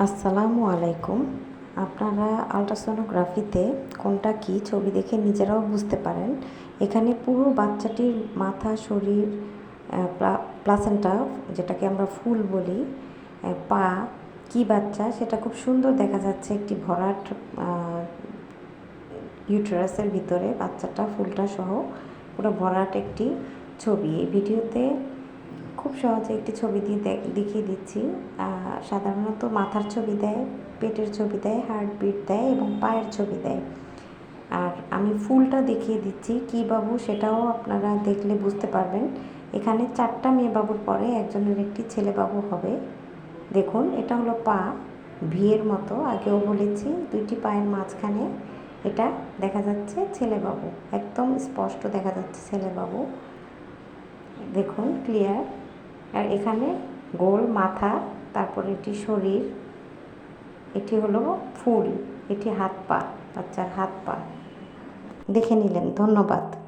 আসসালামু আলাইকুম। আপনারা আলট্রাসোনোগ্রাফিতে কোনটা কি ছবি দেখে নিজেরাও বুঝতে পারেন। এখানে পুরো বাচ্চাটির মাথা, শরীর প্লাসেন্টা, যেটাকে আমরা ফুল বলি পা, কি বাচ্চা, সেটা খুব সুন্দর দেখা যাচ্ছে একটি ভরাট ইউটেরাসের ভিতরে বাচ্চাটা, ফুলটা সহ পুরো ভরাট একটি ছবি। এই ভিডিওতে খুব সহজে একটি ছবি দিয়ে দেখিয়ে দিচ্ছি। সাধারণত মাথার ছবি দেয়, পেটের ছবি দেয়, হার্টবিট দেয় এবং পায়ের ছবি দেয়। আর আমি ফুলটা দেখিয়ে দিচ্ছি, কি বাবু সেটাও আপনারা দেখলে বুঝতে পারবেন। এখানে চারটা মেয়ে বাবুর পরে একজনের একটি ছেলে বাবু হবে। দেখুন, এটা হলো পা, ভিয়ের মতো। আগেও বলেছি, দুইটি পায়ের মাঝখানে এটা দেখা যাচ্ছে ছেলে বাবু। একদম স্পষ্ট দেখা যাচ্ছে ছেলে বাবু। দেখুন, ক্লিয়ার? আর এখানে গোল মাথা, তারপর এটি শরীর, এটি হলো ফুল, এটি হাত পা, বাচ্চার হাত পা। দেখে নিলেন, ধন্যবাদ।